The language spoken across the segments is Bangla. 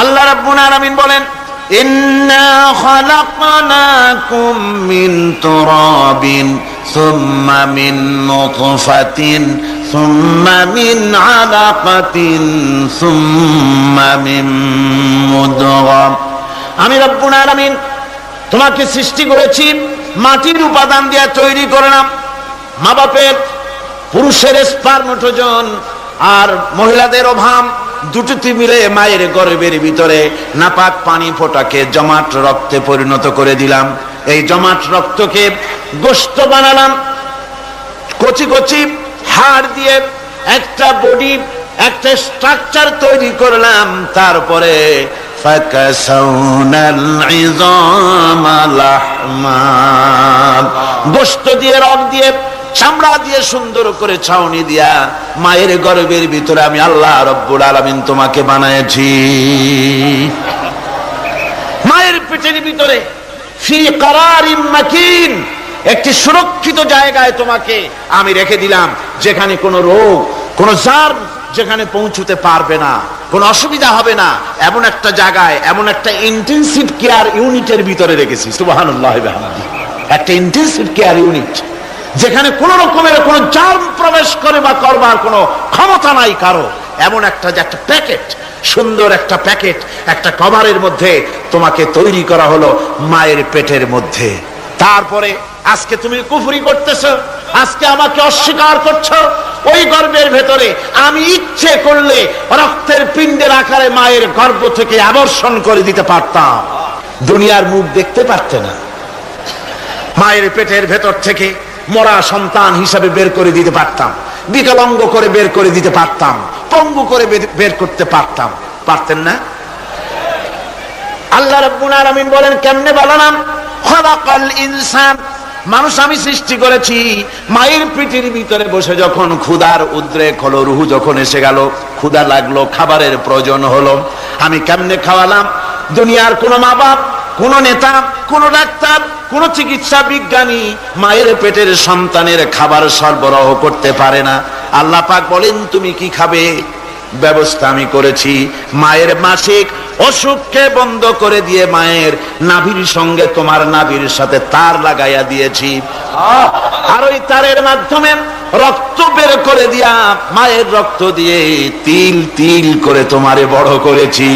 আল্লাহ রাব্বুল আলামিন বলেন, ইন্না খালাকনাকুম মিন তুরাবিন, সুম্মা মিন নুতফাতিন, সুম্মা মিন আলাকাতিন, সুম্মা মিন মুদগা আমি রাব্বুল আলামিন তোমাকে সৃষ্টি করেছি, মাটির উপাদান দিয়ে তৈরি করলাম মা বাপের পুরুষের স্পার্মটোজন আর মহিলাদের অভাব দুটি মিলে মায়ের গর্বের ভিতরে নাপাক পানি ফোটাকে জমাট রক্তে পরিণত করে দিলাম। এই জমাট রক্তকে গোস্ত বানালাম। কচি কচি হাড় দিয়ে একটা বডি, একটা স্ট্রাকচার তৈরি করলাম। তারপরে গোস্ত দিয়ে রক দিয়ে চামড়া দিয়ে সুন্দর করে ছাউনি দিয়া মায়ের গর্ভের ভিতরে আমি আল্লাহ রব্বুল আলামিন তোমাকে বানাইছি। মায়ের পেটের ভিতরে একটি সুরক্ষিত জায়গায় তোমাকে আমি রেখে দিলাম, যেখানে কোনো রোগ, কোনো জার্ম যেখানে পৌঁছতে পারবে না, কোনো অসুবিধা হবে না, এমন একটা জায়গায়, এমন একটা ইন্টেনসিভ কেয়ার ইউনিটের ভিতরে রেখেছি। বিহামদিহি। একটা ইন্টেনসিভ কেয়ার ইউনিট যেখানে কোন রকমের কোনো জার্ম প্রবেশ করে বা করবার কোনো ক্ষমতা নাই কারও, এমন একটা যে একটা প্যাকেট, সুন্দর একটা প্যাকেট, একটা কভারের মধ্যে তোমাকে তৈরি করা হলো মায়ের পেটের মধ্যে। তারপরে, আজকে তুমি কুফরি করতেছো, আজকে আমাকে অস্বীকার করছ, ওই গর্ভের ভেতরে আমি ইচ্ছে করলে রক্তের পিণ্ডের আকারে মায়ের গর্ভ থেকে আবর্ষণ করে দিতে পারতাম। দুনিয়ার মুখ দেখতে পারতে না। মায়ের পেটের ভেতর থেকে মরা সন্তান হিসাবে বের করে দিতে পারতাম। বিকলাঙ্গ করে বের করে দিতে পারতাম। পঙ্গু করে বের- করতে পারতাম। পারতেন না? আল্লাহ রাব্বুল আলামিন বলেন, কেমনে বানালাম খলাকাল ইনসান। মানুষ আমি সৃষ্টি করেছি। মায়ের পিঠির ভিতরে বসে যখন ক্ষুধার উদ্রেক হলো, রুহু যখন এসে গেল, ক্ষুধা লাগল, খাবারের প্রয়োজন হলো। আমি কেমনে খাওয়ালাম? দুনিয়ার কোনো মা বাপ কোন নেতা, কোন ডাক্তার কোন চিকিৎসা বিজ্ঞানী মায়ের পেটের সন্তানের খাবার সরবরাহ করতে পারে না। আল্লাহ পাক বলেন, তুমি কি খাবে? ব্যবস্থা আমি করেছি। মায়ের মাসিক অসুখকে বন্ধ করে দিয়ে মায়ের নাভির সঙ্গে তোমার নাভির সাথে তার লাগাইয়া দিয়েছি। আর ওই তারের মাধ্যমে রক্ত বের করে দিয়া মায়ের রক্ত দিয়ে তিল তিল করে তোমারে বড় করেছি।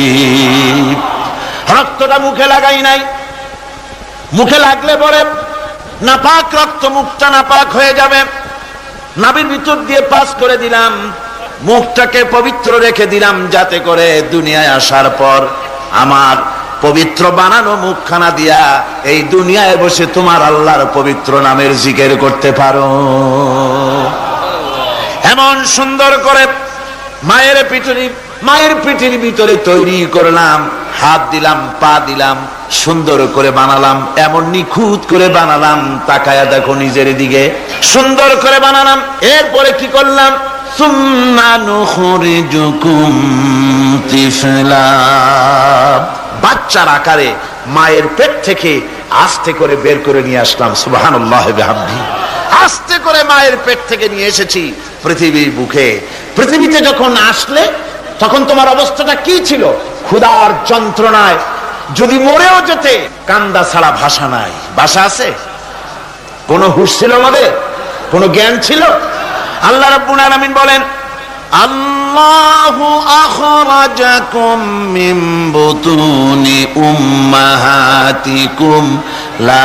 রক্তটা মুখে লাগাই নাই। মুখে লাগলে পরে নাপাক রক্ত মুখটা নাপাক হয়ে যাবে। নাবির ভিতর দিয়ে পাস করে দিলাম। মুখটাকে পবিত্র রেখে দিলাম যাতে করে দুনিয়ায় আসার পর আমার পবিত্র বানানো মুখখানা দিয়া এই দুনিয়ায় বসে তোমার আল্লাহর পবিত্র নামের জিকের করতে পারো। এমন সুন্দর করে মায়ের পিঠুরি মায়ের পিঠির ভিতরে তৈরি করলাম, হাত দিলাম, পা দিলাম, সুন্দর করে বানালাম, এমন নিখুঁত করে বানালাম, তাকায়া দেখো নিজের দিকে, সুন্দর করে বানালাম, এরপরে কি করলাম? বাচ্চার আকারে মায়ের পেট থেকে আস্তে করে বের করে নিয়ে আসলাম বিহামদিহি আস্তে করে মায়ের পেট থেকে নিয়ে এসেছি পৃথিবীর বুকে। পৃথিবীতে যখন আসলে তখন তোমার অবস্থাটা কি ছিল? ক্ষুধার যন্ত্রণায়। যদি মরেও যেতে, কান্দা ছাড়া ভাষা নাই। ভাষা আছে? কোন হুশ ছিল আমাদের? কোন জ্ঞান ছিল? আল্লাহ রাব্বুল আলামিন বলেন, আল্লাহু লা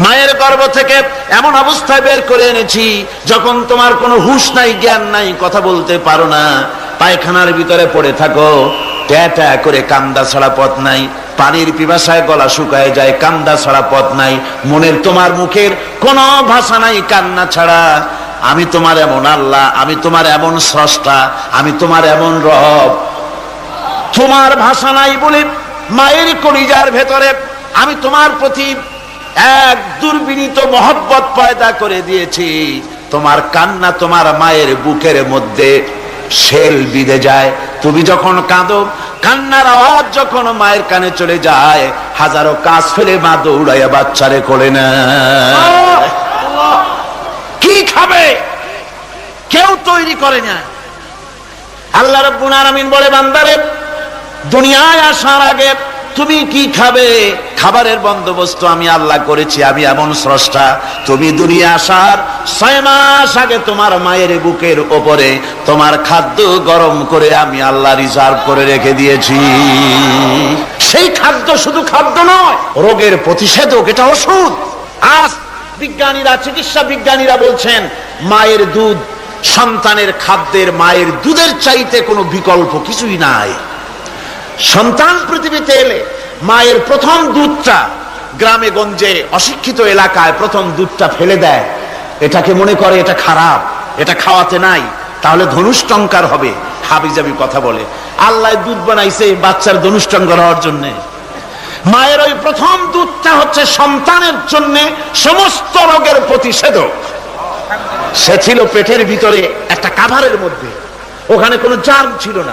মায়ের গর্ভ থেকে এমন অবস্থায় বের করে এনেছি, যখন তোমার কোনো হুঁশ নাই, জ্ঞান নাই, কথা বলতে পারো না। পায়খানার ভিতরে পড়ে থাকো। ট্যা ট্যা করে কান্দা ছাড়া পথ নাই। পানির পিপাসায় গলা শুকায় যায়, কান্দা ছাড়া পথ নাই। মনের তোমার মুখের কোনো ভাষা নাই, কান্না ছাড়া। আমি তোমার এমন আল্লাহ, আমি তোমার এমন স্রষ্টা, আমি তোমার এমন রব। তোমার ভাষা নাই বলে মায়ের কলিজার ভেতরে আমি তোমার প্রতি এক দুর্বিনীত মহব্বত পয়দা করে দিয়েছি। তোমার কান্না তোমার মায়ের বুকের মধ্যে শেল বিঁধে যায়। তুমি যখন কাঁদো, কান্নার আওয়াজ যখন মায়ের কানে চলে যায়, হাজারো কাজ ফেলে মা দৌড়াইয়া বাচ্চারে করে না কি খাবে? কেউ তৈরি করে না আল্লাহ রব্বুল আলামিন বলে, বান্দারে দুনিয়ায় আসার আগে তুমি কি খাবে? খাবারের বন্দোবস্ত আমি আল্লাহ করেছি, আমি এমন স্রষ্টা। তুমি দুনিয়া আসার ছয় মাস আগে তোমার মায়ের বুকের ওপরে তোমার খাদ্য গরম করে আমি আল্লাহ রিজার্ভ করে রেখে দিয়েছি। সেই খাদ্য শুধু খাদ্য নয়, রোগের প্রতিষেধক, এটা ওষুধ। আজ বিজ্ঞানীরা, চিকিৎসা বিজ্ঞানীরা বলছেন, মায়ের দুধ সন্তানের খাদ্যের মায়ের দুধের চাইতে কোনো বিকল্প কিছুই নাই। সন্তান পৃথিবীতে এলে মায়ের প্রথম দুধটা গ্রামে গঞ্জে অশিক্ষিত এলাকায় প্রথম দুধটা ফেলে দেয়। এটাকে মনে করে এটা খারাপ, এটা খাওয়াতে নাই, তাহলে ধনুষ্টঙ্কার হবে, হাবিজাবি কথা বলে। আল্লাহ দুধ বানাইছে বাচ্চার ধনুষ্টঙ্কার হওয়ার জন্য। মায়ের ওই প্রথম দুধটা হচ্ছে সন্তানের জন্য সমস্ত রোগের প্রতিষেধক। সে ছিল পেটের ভিতরে একটা কাভারের মধ্যে। ওখানে কোনো জার্ম ছিল না।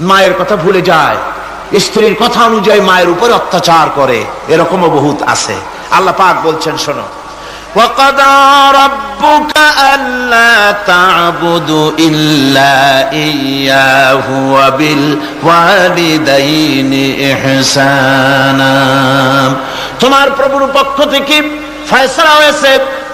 মায়ের কথা ভুলে যায় স্ত্রীর কথা অনুযায়ী মায়ের উপর অত্যাচার করে এরকমও বহুত আছে আল্লাহ পাক বলছেন শোনো وقضى ربك ألا تعبدوا إلا إياه وبالوالدين إحسانا তোমার প্রভুর পক্ষ থেকে ফয়সলা হয়েছে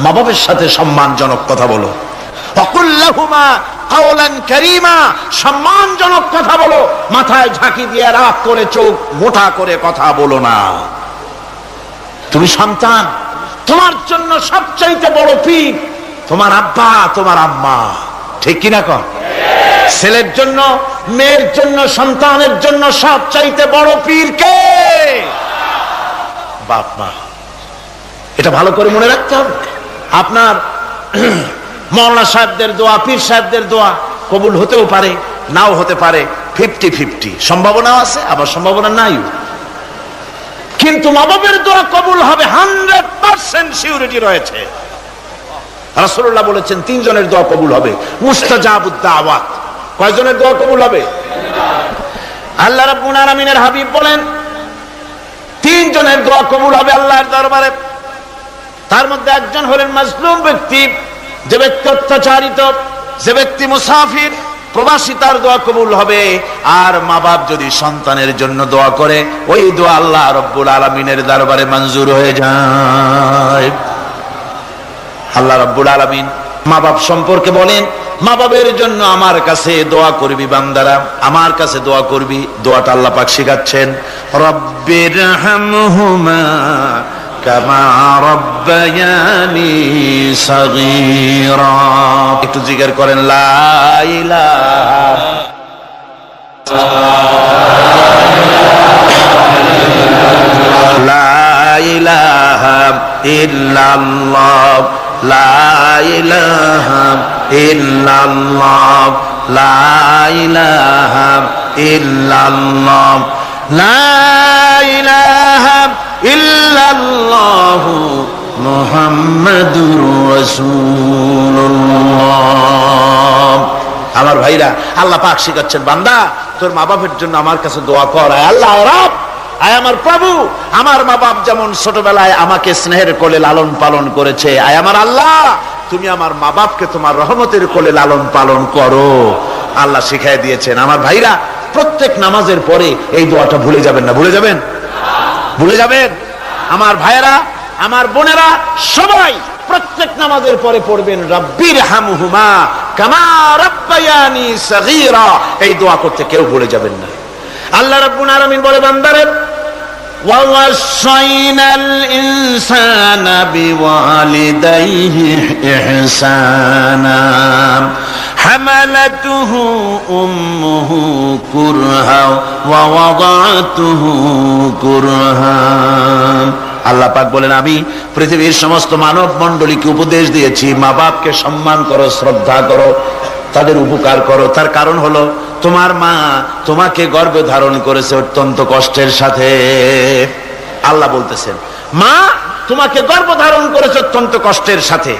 মা বাবের সাথে সম্মানজনক কথা বলো। সম্মানজনক কথা বলো। মাথায় ঝাঁকি দিয়ে রাগ করে চোখ মোটা করে কথা বলো না। তুমি সন্তান, তোমার জন্য সবচাইতে বড় পীর তোমার আব্বা, তোমার আম্মা। ঠিক কিনা কর ছেলের জন্য, মেয়ের জন্য, সন্তানের জন্য সব চাইতে বড় পীর কে? বাপ মা। এটা ভালো করে মনে রাখতে হবে। আপনার মৌলানা সাহেবদের দোয়া, পীর সাহেবদের দোয়া কবুল হতেও পারে, নাও হতে পারে। Fifty fifty. সম্ভাবনাও আছে, আবার সম্ভাবনা নাই কিন্তু নবাবের দোয়া কবুল হবে হান্ড্রেড পার্সেন্ট সিউরিটি রয়েছে। রাসূলুল্লাহ বলেছেন, তিনজনের দোয়া কবুল হবে। মুস্তাজাবুদ্দা আওয়াত কয়জনের দোয়া কবুল হবে? আল্লাহ রাব্বুল আলামিনের হাবিব বলেন, তিনজনের দোয়া কবুল হবে আল্লাহর দরবারে। তার মধ্যে একজন হলেন মাজলুম ব্যক্তি, যে ব্যক্তি অত্যাচারিত, যে ব্যক্তি মুসাফির, প্রবাসী তার দোয়া কবুল হবে। আর মা বাপ যদি সন্তানের জন্য দোয়া করে, ওই দোয়া আল্লাহ রব্বুল আলমিনের দরবারে মঞ্জুর হয়ে যায়। আল্লাহ রব্বুল আলমিন মা বাপ সম্পর্কে বলেন মা বাবের জন্য আমার কাছে দোয়া করবি বান্দারা, আমার কাছে দোয়া করবি। দোয়াটা আল্লাহ পাক শিখাচ্ছেন রব্বির হামহুমা কামা রব্বায়ানি সগীরা। একটু জিজ্ঞেস করেন, লা ইলাহা লা ইলাহা ইল্লাল্লাহ, লা ইলাহা ইল্লাল্লাহ, লা ইলাহা ইল্লাল্লাহ লা আমার ভাইরা, আল্লাহ পাক শিখাচ্ছেন, বান্দা, তোর মা বাপের জন্য আমার কাছে দোয়া কর। আল্লাহ, আয় আমার প্রভু। আমার মা বাপ যেমন ছোটবেলায় আমাকে স্নেহের কোলে লালন পালন করেছে, আয় আমার আল্লাহ। তুমি আমার মা বাপকে তোমার রহমতের কোলে লালন পালন করো। আল্লাহ শিখাই দিয়েছেন। আমার ভাইরা, প্রত্যেক নামাজের পরে এই দোয়াটা ভুলে যাবেন না। ভুলে যাবেন? ভুলে যাবেন আমার ভাইয়েরা আমার বোনেরা সবাই প্রত্যেক নামাজের পরে পড়বেন রব্বির হামহুমা কামা রব্বায়ানি সগীরা এই দোয়া করতে কেউ ভুলে যাবেন না আল্লাহ রাব্বুল আলামিন বলে বান্দারে ووصينا الإنسان بوالديه إحسانا حملته أمه كرها ووضعته كرها আল্লাহ পাক বলেন আমি পৃথিবীর সমস্ত মানব মণ্ডলীকে উপদেশ দিয়েছি মা বাপকে সম্মান করো শ্রদ্ধা করো তাদের উপকার করো তার কারণ হলো তোমার মা তোমাকে গর্ভে ধারণ করেছে অত্যন্ত কষ্টের সাথে আল্লাহ বলতেছেন মা তোমাকে গর্ভ ধারণ করেছে অত্যন্ত কষ্টের সাথে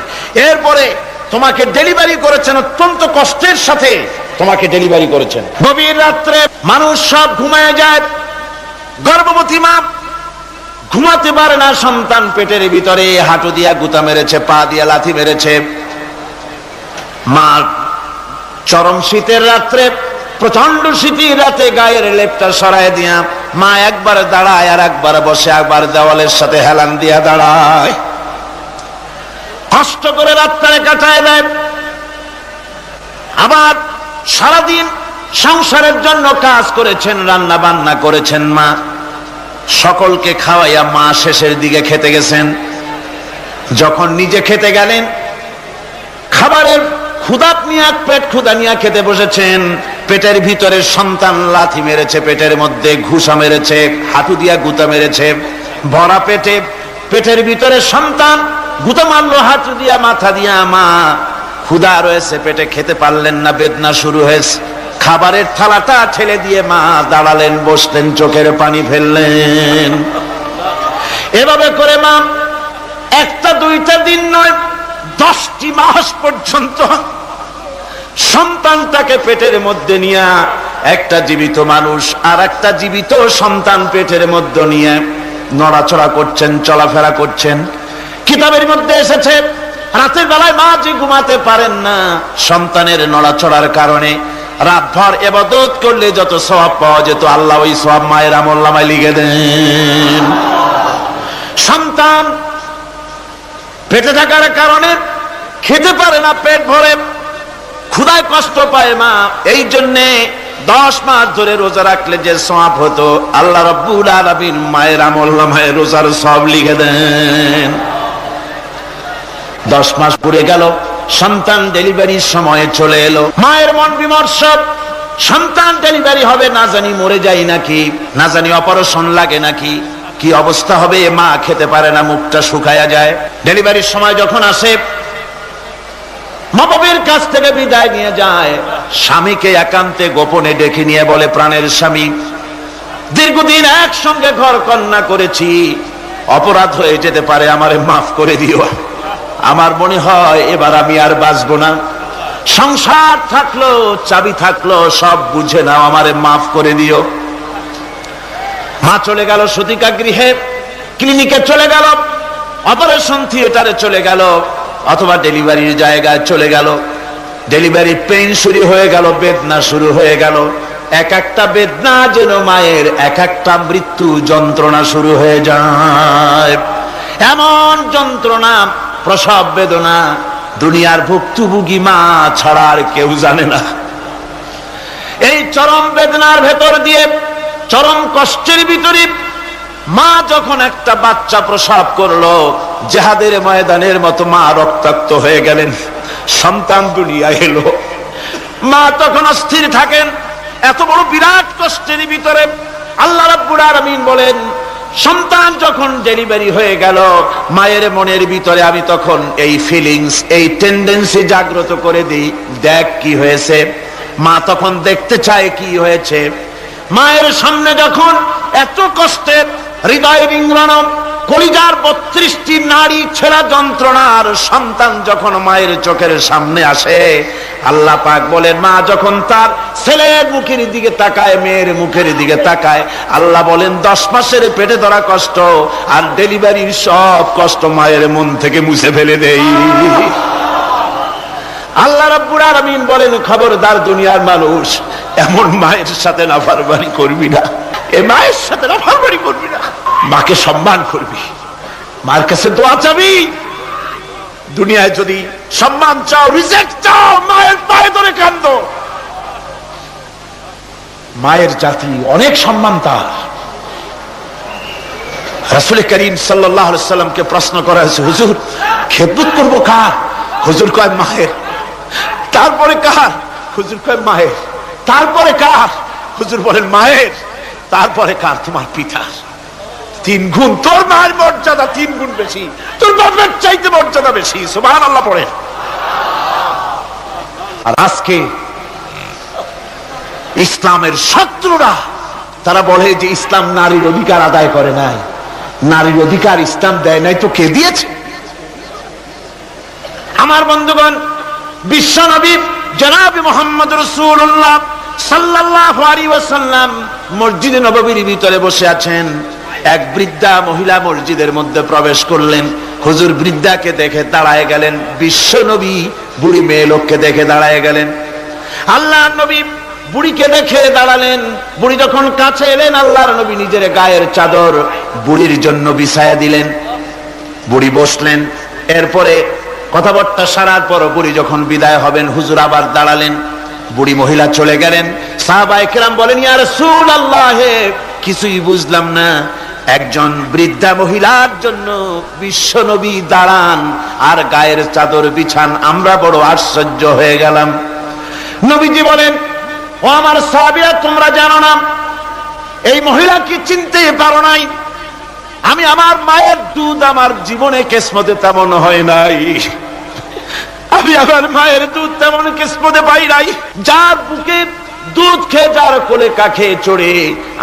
এরপরে তোমাকে ডেলিভারি করেছেন অত্যন্ত কষ্টের সাথে। তোমাকে ডেলিভারি করেছেন। গভীর রাত্রে মানুষ সব ঘুমায় যায়। গর্ভবতী মা ঘুমাতে পারে না, সন্তান পেটের ভিতরে হাঁটু দিয়া গুতা মেরেছে, পা দিয়া লাথি মেরেছে। মা চরম শীতের রাত্রে প্রচণ্ড শীতের রাতে গায়ের লেপটা সরায় দিয়া মা একবার দাঁড়ায় আর একবার বসে, একবার দেওয়ালের সাথে হেলান দিয়া দাঁড়ায়। কষ্ট করে রাত্রে কাটায় দেয়। আবার সারাদিন সংসারের জন্য কাজ করেছেন রান্না বান্না করেছেন মা। সকলকে খাওয়াইয়া মা শেষের দিকে খেতে গেছেন। যখন নিজে খেতে গেলেন, খাবারের ক্ষুদাত নিয়ে, পেট ক্ষুদা নিয়ে খেতে বসেছেন। পেটের ভিতরে সন্তান লাথি মেরেছে, পেটের মধ্যে ঘুষা মেরেছে, হাঁটু দিয়া গুতা মেরেছে। ভরা পেটে, পেটের ভিতরে সন্তান গুতা মারলো হাঁটু দিয়া, মাথা দিয়া, মা ক্ষুদা রয়েছে পেটে, খেতে পারলেন না, বেদনা শুরু হয়েছে। খাবারের থালাটা ঠেলে দিয়ে মা দাঁড়ালেন, বসলেন, চোখের পানি ফেললেন। এভাবে করে মা, একটা দুইটা দিন নয়, দশটি মাস পর্যন্ত সন্তানটাকে পেটের মধ্যে নিয়ে, একটা জীবিত মানুষ আর একটা জীবিত সন্তান পেটের মধ্যে নিয়ে নড়াচড়া করছেন, চলাফেরা করছেন। কিতাবের মধ্যে এসেছে, রাতের বেলায় মা যে ঘুমাতে পারেন না, সন্তানের নড়াচড়ার কারণে রাতভর এবাদত করলে যত সব পাওয়া যেত, আল্লাহ ওই সব মায়ের আমল্লামায় লিখে দেন। সন্তান পেটে থাকার কারণে খেতে পারে না, পেট ভরে ক্ষুদায় কষ্ট পায় মা, এই জন্যে দশ মাস ধরে রোজা রাখলে যে সব হতো, আল্লাহ রব্বুল আলমিন মায়ের আমল নামায় রোজার সব লিখে দেন। দশ মাস পুড়ে গেল, সন্তান ডেলিভারির সময়ে চলে এলো। মায়ের মন বিমর্ষ, সন্তান ডেলিভারি হবে, না জানি মরে যাই নাকি, না জানি অপারেশন লাগে নাকি, কি অবস্থা হবে মা খেতে পারে না, মুখটা শুকায়া যায়। ডেলিভারির সময় যখন আসে মা-বাবের কাছ থেকে বিদায় নিয়ে যায়। স্বামীকে একান্তে গোপনে ডেকে নিয়ে বলে, প্রাণের স্বামী, দীর্ঘদিন একসঙ্গে ঘর কন্যা করেছি। অপরাধ হয়ে যেতে পারে, আমারে মাফ করে দিও। আমার মনে হয় এবার আমি আর বাঁচবো না। সংসার থাকল, চাবি থাকল, সব বুঝে নাও, আমারে মাফ করে দিও। মা চলে গেল সতিকা গৃহে, ক্লিনিকে চলে গেল, অপারেশন থিয়েটারে চলে গেল, অথবা ডেলিভারির জায়গায় চলে গেল। ডেলিভারি পেইন শুরু হয়ে গেল, বেদনা শুরু হয়ে গেল। এক একটা বেদনা যেন মায়ের, এক একটা মৃত্যু যন্ত্রণা শুরু হয়ে যায়। এমন যন্ত্রণা প্রসব বেদনা, দুনিয়ার ভুক্তভোগী মা ছাড়া আর কেউ জানে না। এই চরম বেদনার ভেতর দিয়ে, চরম কষ্টের ভিতরে মা যখন একটা বাচ্চা প্রসব করল, জেহাদের ময়দানের মতো মা রক্তাক্ত হয়ে গেলেন। সন্তান দুনিয়া এলো। মা তখন অস্থির থাকেন। এত বড় বিরাট কষ্টের ভিতরে আল্লাহ রাব্বুল আলামিন বলেন সন্তান যখন ডেলিভারি হয়ে গেল, মায়ের মনের ভিতরে আমি তখন এই ফিলিংস এই টেন্ডেন্সি জাগ্রত করে দিই, দেখ কি হয়েছে। মা তখন দেখতে চায় কি হয়েছে। মায়ের সামনে যখন এত কষ্টের মায়ের চোখের সামনে আসে, আল্লাহ পাক বলেন, মা যখন তার ছেলের মুখের দিকে তাকায়, মেয়ের মুখের দিকে তাকায়, আল্লাহ বলেন, দশ মাসের পেটে ধরা কষ্ট আর ডেলিভারির সব কষ্ট মায়ের মন থেকে মুছে ফেলে দেই। আল্লাহ রাব্বুল আলামিন বলেন, খবরদার দুনিয়ার মানুষ, এমন মায়ের সাথে নাফরমানি করবি না। এ মায়ের সাথে নাফরমানি করবি না। মাকে সম্মান করবি। মার কাছে দোয়া চাবি। দুনিয়ায় যদি সম্মান চাও রিজেক্ট চাও, মায়ের পায়ে ধরে কান্দ মায়ের জাতি অনেক সম্মান তার। রাসুল করিম সাল্লামকে প্রশ্ন করা হয়েছে, হুজুর, খেদমত করব কার? হুজুর কয়, মায়ের। তারপরে কার? হুজুর কয়, মায়ের। তারপরে কার? হুজুর বলেন, মায়ের। তারপরে কার? তোমার পিতার। তিন গুণ তোর মায়ের মর্যাদা তিন গুণ বেশি। তোর বাপের চাইতে মর্যাদা বেশি। সুবহান আল্লাহ পড়ে। আর আজকে ইসলামের শত্রুরা, তারা বলে যে ইসলাম নারীর অধিকার আদায় করে নাই। নারীর অধিকার ইসলাম দেয় নাই তো কে দিয়েছে? আমার বন্ধুগণ, বিশ্ব নবী জনাব মোহাম্মদ রসুল্লাহ সাল্লাল্লাহু আলাইহি মসজিদে নববীর ভিতরে বসে আছেন। এক বৃদ্ধা মহিলা মসজিদের মধ্যে প্রবেশ করলেন। হুজুর বৃদ্ধাকে দেখে দাঁড়ায় গেলেন। বিশ্ব নবী বুড়ি মেয়ে লোককে দেখে দাঁড়ায় গেলেন। আল্লাহ নবী বুড়িকে দেখে দাঁড়ালেন। বুড়ি যখন কাছে এলেন, আল্লাহর নবী নিজের গায়ের চাদর বুড়ির জন্য বিছায়া দিলেন। বুড়ি বসলেন। এরপরে কথাবার্তা সারার পর বুড়ি যখন বিদায় হবেন, হুজুর আবার দাঁড়ালেন। বুড়ি মহিলা চলে গেলেন। সাহাবায়ে কেরাম বলেন, ইয়া রাসূলুল্লাহ, কিছুই বুঝলাম না। একজন বৃদ্ধা মহিলার জন্য বিশ্ব নবী দাঁড়ান, আর গায়ের চাদর বিছান। আমরা বড় আশ্চর্য হয়ে গেলাম। নবীজি বলেন, ও আমার সাহাবীরা, তোমরা জানো না, এই মহিলাকে চিনতে পারো নাই? আমি আমার মায়ের দুধ আমার জীবনে কেসমতে তেমন হয় নাই। আমি আমার মায়ের দুধ তেমন কিসমতে পাই নাই। যার বুকে দুধ খেয়ে, যার কোলে কাখে চড়ে,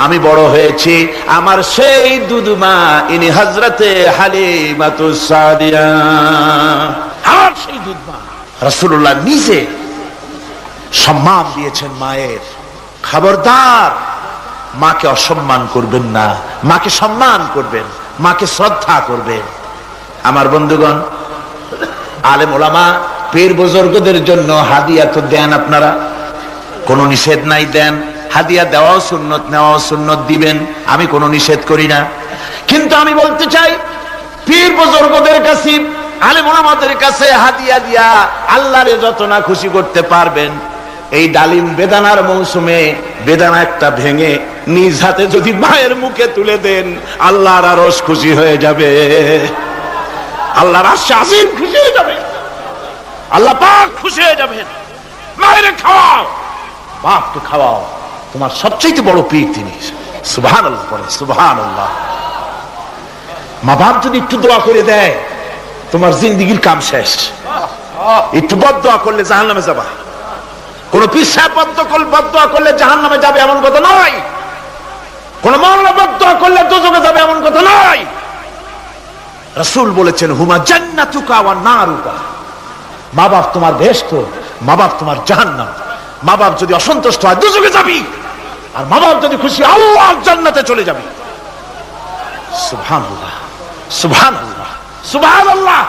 আমি বড় হয়েছি। আমার সেই দুধ মা, ইনি হজরতে হালে সাদিয়া। আমার সেই দুধ মা রসুল্লাহ নিজে সম্মান দিয়েছেন মায়ের। খবরদার, মাকে অসম্মান করবেন না, মাকে সম্মান করবেন, মাকে শ্রদ্ধা করবেন। আমার বন্ধুগণ আলেম ওলামা, পীর বুজুর্গদের জন্য হাদিয়া তো দেন আপনারা। কোনো নিষেধ নাই দেন। হাদিয়া দেওয়াও সুন্নত, নেওয়াও সুন্নত দিবেন। আমি কোনো নিষেধ করি না। কিন্তু আমি বলতে চাই, পীর বুজুর্গদের কাছে, আলেম ওলামাদের কাছে হাদিয়া দিয়া আল্লাহরে যত না খুশি করতে পারবেন, এই ডালিম বেদানার মৌসুমে বেদানা একটা ভেঙে নিজ হাতে যদি মায়ের মুখে তুলে দেন, আল্লাহর আরস খুশি হয়ে যাবে। আল্লাহর আশ্বাসীন খুশি হয়ে যাবে। আল্লাহ পাক খুশি হয়ে যাবেন। মায়ের খাওয়াও। বাপকে খাওয়াও। তোমার সবচেয়ে বড় পীর তিনি। সুবহান আল্লাহ সুবহান আল্লাহ মা বাপ যদি একটু দোয়া করে দেয়, তোমার জিন্দিগির কাম শেষ। একটু বদ দোয়া করলে জাহান নামে যাবা। কোন পিসা বদোয়া করলে জাহান নামে যাবে এমন কথা নয়। কোন মরণ বদোয়া করলে দোজকে যাবে এমন কথা নয়। রসুল বলেছেন, হুমা জান্নাতুকা ওয়া নারুকা। মা বাপ তোমার বেহেশত মা বাপ তোমার জাহান্নাম। মা বাপ যদি অসন্তুষ্ট হয় দুযোগে যাবি। আর মা বাপ যদি খুশি আল্লাহ জান্নাতে চলে যাবি। সুবহানাল্লাহ সুবহানাল্লাহ সুবহানাল্লাহ।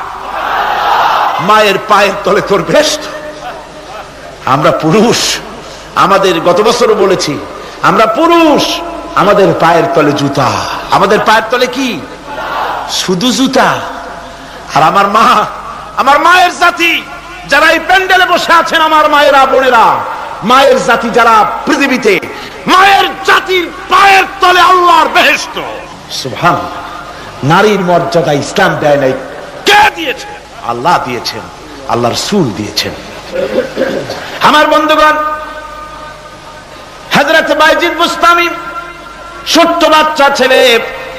মায়ের পায়ের তলে তোর বেহেশত আমরা পুরুষ, আমাদের গত বছরও বলেছি, আমরা পুরুষ, আমাদের পায়ের তলে জুতা। আমাদের পায়ের তলে কি? শুধু জুতা। আর আমার মা, আমার মায়ের জাতি, যারা এই প্যান্ডেলে বসে আছেন আমার মায়েরা, বোনেরা, মায়ের জাতি যারা পৃথিবীতে, মায়ের জাতির পায়ের তলে আল্লাহর বেহেস্ত সুভান নারীর মর্যাদা ইসলাম দেয় নাই। কে দিয়েছে? আল্লাহ দিয়েছেন। আল্লাহর সুল দিয়েছেন। আমার বন্ধুগণ হজরত বাইজিদ মুস্তামি ছোট্ট বাচ্চা ছেলে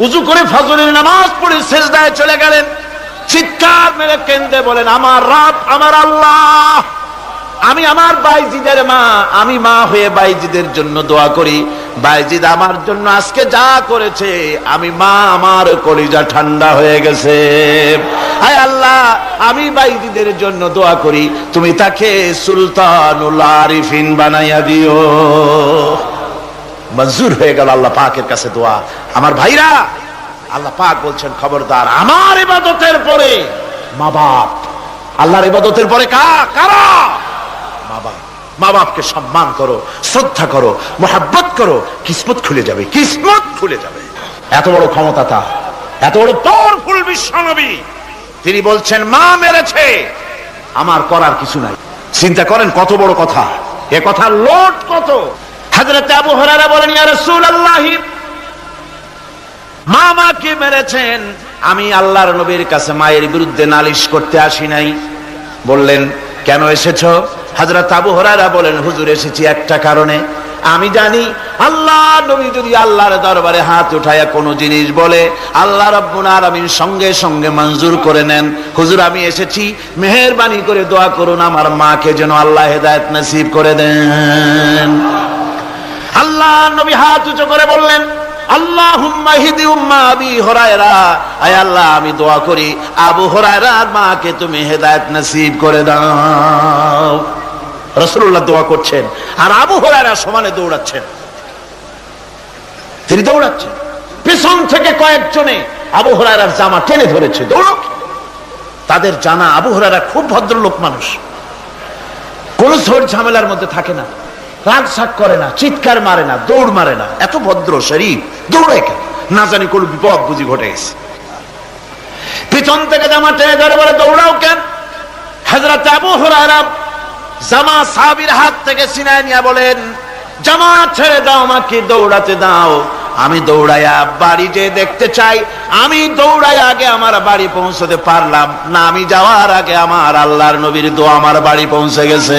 উজু করে ফজরের নামাজ পড়ে শেষদায় চলে গেলেন। চিৎকার মেরে কেন্দ্রে বলেন, আমার রাত আমার আল্লাহ। আমি আমার বাইজিদের মা, আমি মা হয়ে বাইজিদের জন্য দোয়া করি। বাইজিদ আমার জন্য আজকে যা করেছে, আমি মা আমার কলিজা ঠান্ডা হয়ে গেছে। আয় আল্লাহ, আমি বাইজিদের জন্য দোয়া করি। তুমি তাকে সুলতানুল আরিফিন বানাইয়া দিও। মঞ্জুর হয়ে গেল আল্লাহ পাকের কাছে দোয়া। আমার ভাইরা, আল্লাহ পাক বলছেন, খবরদার, আমার ইবাদতের পরে মা বাপ। আল্লাহর ইবাদতের পরে কারা? মা বাপ। মা বাপকে সম্মান করো, শ্রদ্ধা করো, মোহাব্বত করো, কিসমত খুলে যাবে, কিসমত খুলে যাবে। এত বড় ক্ষমতা তা এত বড় পাওয়ারফুল বিশ্বনবী। তিনি বলছেন, মা মেরেছে, আমার করার কিছু নাই। চিন্তা করেন কত বড় কথা, এ কথা লোট কত? হাজরত আবু হরারা বলেন, ইয়া মাকে মেরেছেন? আমি আল্লাহর নবীর কাছে মায়ের বিরুদ্ধে নালিশ করতে আসি নাই। বললেন, কেন এসেছ? হাজরত আবু হরারা বলেন, হুজুর, এসেছি একটা কারণে। আমি জানি, আল্লাহ নবী যদি আল্লাহর দরবারে হাত উঠায়া কোনো জিনিস বলে, আল্লাহ রব্বুল আলামিন সঙ্গে সঙ্গে মঞ্জুর করে নেন। হুজুর, আমি এসেছি, মেহেরবানি করে দোয়া করুন আমার মাকে যেন আল্লাহ হেদায়েত নসিব করে দেন। আল্লাহ নবী হাত উঁচু করে বললেন আমি দোয়া করি, আবু হরায়রার মাকে তুমি নসিব করে দাও। রসুল্লাহ দোয়া করছেন, আর আবু হরায়রা সমানে দৌড়াচ্ছেন। তিনি দৌড়াচ্ছেন। পেছন থেকে কয়েকজনে আবু হরায়রার জামা টেনে ধরেছে, দৌড়ক। তাদের জানা আবু হরায়রা খুব ভদ্রলোক মানুষ। কোন ঝামেলার মধ্যে থাকে না। রাগ শাক করে না, চিৎকার মারে না, দৌড় মারে না। এত ভদ্র শরীর, দৌড়ে কেন? না জানি কোন বিপদ বুঝি ঘটে গেছে। পিছন থেকে জামা টেনে ধরে বলে, দৌড়াও কেন? হাজরত আবু হুরায়রা জামা সাহাবীর হাত থেকে সিনায় নিয়ে বলেন জামা ছেড়ে দাও আমাকে, দৌড়াতে দাও। আমি দৌড়াইয়া বাড়ি যে দেখতে চাই। আমি দৌড়াই আগে আমার বাড়ি পৌঁছতে পারলাম না। আমি যাওয়ার আগে আমার আল্লাহর নবীর দোয়া আমার বাড়ি পৌঁছে গেছে।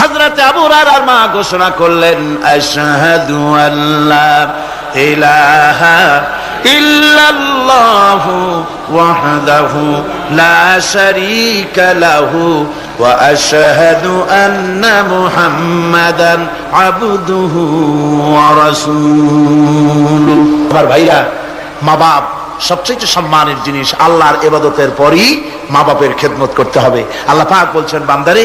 হজরতে আবু আর মা ঘোষণা করলেন, আশহাদু আল্লাহ ইলাহা ইল্লাল্লাহু ওয়াহদাহু লা শারীকা লাহু ওয়া আশহাদু আন্না মুহাম্মাদান আবদুহু ওয়া রাসূলুহু। আমার ভাইরা মা বাপ সবচেয়ে সম্মানের জিনিস আল্লাহর এবাদতের পরই মা বাপের খেদমত করতে হবে। আল্লাহ পাক বলছেন, বান্দারে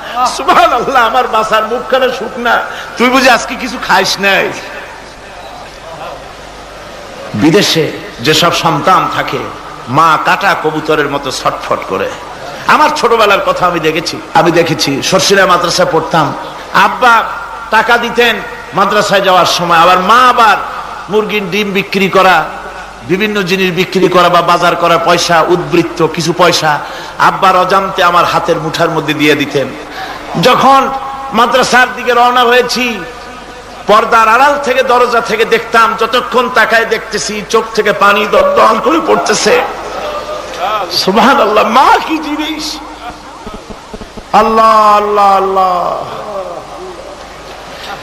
সুবহান আল্লাহ আমার বাসার মুখখানে শুকনা তুই বুঝি আজকে কিছু খাইস নাই? বিদেশে যেসব সন্তান থাকে, মা কাটা কবুতরের মতো ছটফট করে। আমার ছোটবেলার কথা আমি দেখেছি। আমি দেখেছি সর্ষিরা মাদ্রাসায় পড়তাম। আব্বা টাকা দিতেন মাদ্রাসায় যাওয়ার সময়। আবার মা আবার মুরগির ডিম বিক্রি করা, বিভিন্ন জিনিস বিক্রি করা বা বাজার করা, পয়সা, উদ্বৃত্ত, কিছু পয়সা আব্বার অজান্তে আমার হাতের মুঠার মধ্যে দিয়ে দিতেন। যখন মাদ্রাসার দিকে রওনা হয়েছি, পর্দার আড়াল থেকে দরজা থেকে দেখতাম, যতক্ষণ তাকায় দেখতেছি চোখ থেকে পানি দল করে পড়তেছে। আল্লাহ মা কি জিনিস? আল্লাহ আল্লাহ আল্লাহ।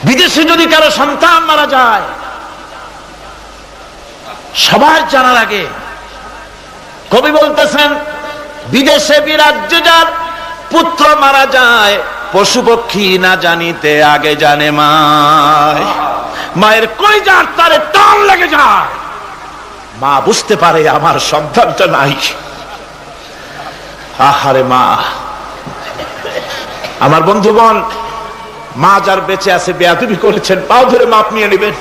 বিদেশে যদি কারও সন্তান মারা যায়, সবার জানার আগে কবি বলতেছেন, বিদেশে বিরাজ্য যার, পুত্র মারা যায় পশু পক্ষী না জানিতে আগে জানে মায়। মায়ের কই যার তারে টান লেগে যায়। মা বুঝতে পারে আমার সন্তানটা নাই। আহারে মা। আমার বন্ধুগণ, মা যার বেঁচে আছে বেয়াদবি করেছেন, পাও ধরে মাপ নিয়ে নেবেন।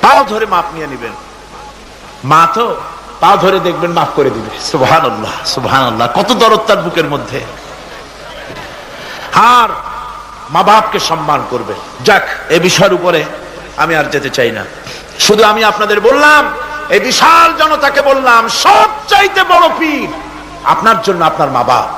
পাও ধরে মাপ নিয়ে নেবেন। মা তো পা ধরে দেখবেন মাফ করে দিবে। সুবহান আল্লাহ সুবহান আল্লাহ কত দরদ তার বুকের মধ্যে। আর মা বাপকে সম্মান করবে। যাক, এ বিষয়ের উপরে আমি আর যেতে চাই না। শুধু আমি আপনাদের বললাম এই বিশাল জনতাকে বললাম সব চাইতে বড় পীর আপনার জন্য আপনার মা বাপ।